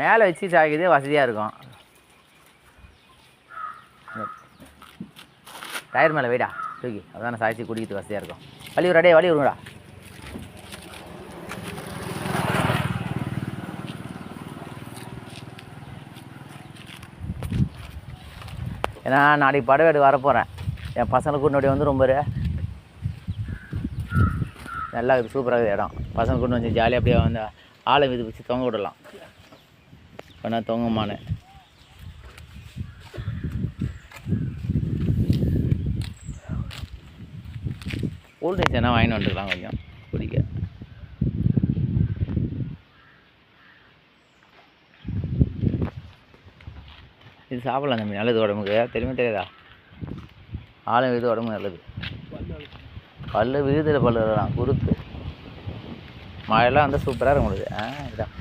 மேலே வச்சு சாய்க்குது வசதியாக இருக்கும். டயர் மேலே வைடா தூக்கி. அதான் சாய்ச்சி குடிக்கிறது வசதியாக இருக்கும். வழி ஒரு அடையே வழி விடுங்கடா. ஏன்னா நாளைக்கு படவேடு வரப்போகிறேன் என் பசங்களை கூட்டினோடி வந்து ரொம்ப நல்லா இருக்குது சூப்பராக இருக்குது இடம். பசங்க கொண்டு வந்து ஜாலியாக அப்படியே வந்து ஆளை மீது வச்சு தொங்க விடலாம். பண்ணா தொங்குமான்னு கூல் ட்ரிங்க்ஸ் எதனா வாங்கிட்டு வந்துக்கலாம் கொஞ்சம் குடிக்க. இது சாப்பிடலாம் தம்பி நல்லது உடம்புக்கு. தெரியுமா தெரியாதா? ஆளும் விழுது உடம்பு நல்லது. பல்லு விழுதில் பல்லு வரலாம் குருத்து மழையெல்லாம் வந்து சூப்பராக இருக்கும் உங்களுக்கு ஆ இதான்